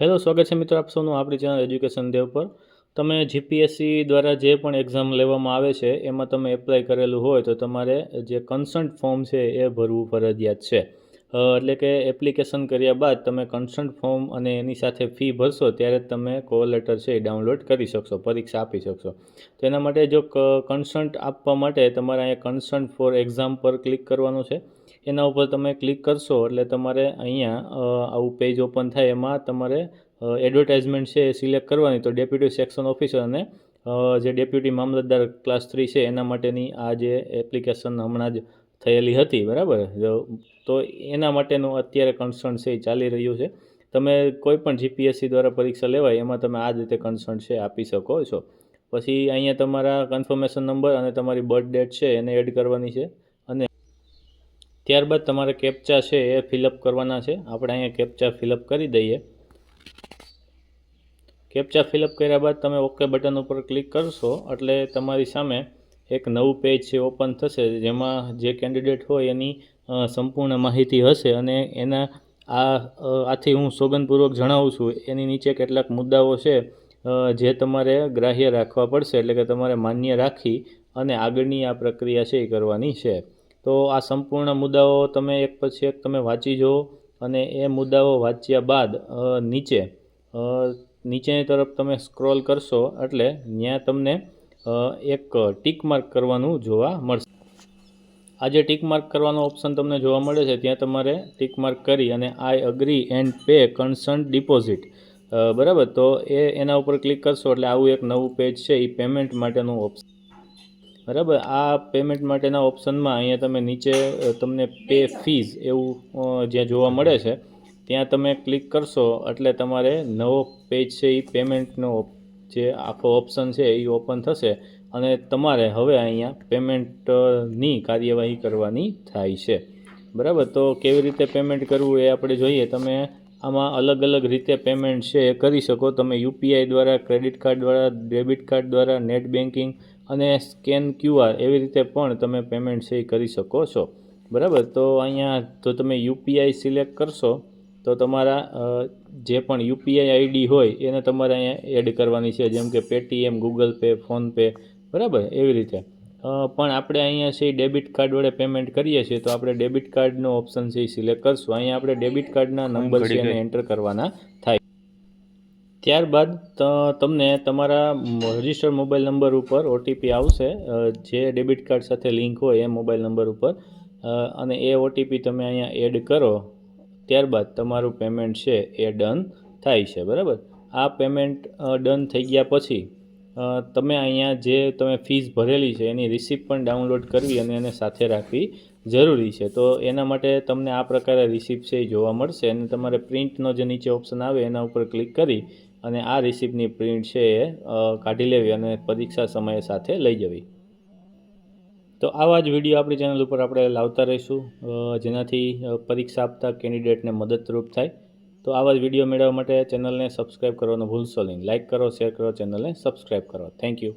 Hello, સ્વાગત છે મિત્રો આપ સૌનું આપણી ચેનલ એજ્યુકેશન દેવ પર. તમે જીપીએસસી દ્વારા જે પણ એક્ઝામ લેવામાં આવે છે, એમાં તમે એપ્લાય કરેલું હોય તો તમારે જે કન્સન્ટ ફોર્મ છે એ ભરવું ફરજિયાત છે. એટલે કે એપ્લિકેશન કર્યા બાદ તમે કન્સન્ટ ફોર્મ અને એની સાથે ફી ભરશો, ત્યારે તમે કોલ લેટર છે એ ડાઉનલોડ કરી શકશો, પરીક્ષા આપી શકશો. તો એના માટે જો કન્સન્ટ આપવા માટે તમારે અહીંયા કન્સન્ટ ફોર એક્ઝામ પર ક્લિક કરવાનું છે. એના ઉપર તમે ક્લિક કરશો એટલે તમારે અહીંયા આવું પેજ ઓપન થાય એમાં તમારે એડવર્ટાઇઝમેન્ટ છે એ સિલેક્ટ કરવાની. તો ડેપ્યુટી સેક્શન ઓફિસર અને જે ડેપ્યુટી મામલતદાર ક્લાસ થ્રી છે એના માટેની આ જે એપ્લિકેશન હમણાં જ થયેલી હતી, બરાબર? તો એના માટેનું અત્યારે કન્સર્ન છે એ ચાલી રહ્યું છે. તમે કોઈ પણ જીપીએસસી દ્વારા પરીક્ષા લેવાય એમાં તમે આ જ રીતે કન્સર્ન છે આપી શકો છો. પછી અહીંયા તમારા કન્ફર્મેશન નંબર અને તમારી બર્થ ડેટ છે એને એડ કરવાની છે. ત્યારબાદ તમારે કેપ્ચા છે એ ફિલઅપ કરવાના છે. આપણે અહીંયા કેપ્ચા ફિલઅપ કરી દઈએ. કેપ્ચા ફિલઅપ કર્યા બાદ તમે ઓકે બટન ઉપર ક્લિક કરશો એટલે તમારી સામે એક નવું પેજ છે ઓપન થશે. જેમાં જે કેન્ડિડેટ હોય એની સંપૂર્ણ માહિતી હશે અને એના, આ આથી હું સોગંદપૂર્વક જણાવું છું, એની નીચે કેટલાક મુદ્દાઓ છે જે તમારે ગ્રાહ્ય રાખવા પડશે એટલે કે તમારે માન્ય રાખી અને આગળની આ પ્રક્રિયા છે એ કરવાની છે. તો આ સંપૂર્ણ મુદ્દાઓ તમે એક પછી એક તમે વાંચી જુઓ અને એ મુદ્દાઓ વાંચ્યા બાદ નીચે નીચેની તરફ તમે સ્ક્રોલ કરશો એટલે ત્યાં તમને એક ટીક માર્ક કરવાનું જોવા મળશે. આ જે ટીક માર્ક કરવાનો ઓપ્શન તમને જોવા મળે છે, ત્યાં તમારે ટીક માર્ક કરી અને I agree and pay concern deposit. બરાબર? તો એ એના ઉપર ક્લિક કરશો એટલે આવું એક નવું પેજ છે એ પેમેન્ટ માટેનું ઓપ્શન. બરાબર. આ પેમેન્ટ માટેના ઓપ્શનમાં અહીંયા તમે નીચે તમને પે ફીઝ એવું જ્યાં જોવા મળે છે, ત્યાં તમે ક્લિક કરશો એટલે તમારે નવો પેજ છે એ પેમેન્ટનો જે આખો ઓપ્શન છે એ ઓપન થશે અને તમારે હવે અહીંયા પેમેન્ટની કાર્યવાહી કરવાની થાય છે. બરાબર? તો કેવી રીતે પેમેન્ટ કરવું એ આપણે જોઈએ. તમે આમાં અલગ અલગ રીતે પેમેન્ટ છે એ કરી શકો. તમે યુપીઆઈ દ્વારા, ક્રેડિટ કાર્ડ દ્વારા, ડેબિટ કાર્ડ દ્વારા, નેટ બેન્કિંગ અને સ્કેન ક્યુઆર એવી રીતે પણ તમે પેમેન્ટ છે એ કરી શકો છો. બરાબર? તો અહીંયા જો તમે યુપીઆઈ સિલેક્ટ કરશો તો તમારા જે પણ યુપીઆઈ આઈડી હોય એને તમારે અહીંયા એડ કરવાની છે જેમ કે પેટીએમ ગૂગલ પે ફોનપે બરાબર? એવી રીતે. પણ આપણે અહીંયા છે ડેબિટ કાર્ડ વડે પેમેન્ટ કરીએ છીએ તો આપણે ડેબિટ કાર્ડનો ઓપ્શન છે એ સિલેક્ટ કરશું. અહીંયા આપણે ડેબિટ કાર્ડના નંબર છે એને એન્ટર કરવાના થાય. ત્યારબાદ તમને તમારા રજિસ્ટર્ડ મોબાઈલ નંબર ઉપર ઓટીપી આવશે. જે ડેબિટ કાર્ડ સાથે લિંક હોય એ મોબાઈલ નંબર ઉપર. અને એ ઓટીપી તમે અહીંયા એડ કરો. ત્યારબાદ તમારું પેમેન્ટ છે એ ડન થાય છે, બરાબર? આ પેમેન્ટ ડન થઈ ગયા પછી તમે અહીંયા જે તમે ફીસ ભરેલી છે એની રિસિપ્ટ પણ ડાઉનલોડ કરવી અને એને સાથે રાખવી જરૂરી છે. તો એના માટે તમને આ પ્રકારે રિસિપ્ટ છે એ જોવા મળશે અને તમારે પ્રિન્ટનો જે નીચે ઓપ્શન આવે એના ઉપર ક્લિક કરી અને આ રિસિપ્ટની પ્રિન્ટ છે એ કાઢી લેવી અને પરીક્ષા સમયે સાથે લઈ જવી. તો આવા જ વીડિયો આપણી ચેનલ ઉપર આપણે લાવતા રહીશું. જેનાથી પરીક્ષા આપતા કેન્ડિડેટને મદદરૂપ થાય. તો આવા જ વીડિયો મેળવવા માટે ચેનલને સબસ્ક્રાઈબ કરવાનું ભૂલશો નહીં. લાઇક કરો શેર કરો ચેનલને સબસ્ક્રાઈબ કરો. Thank you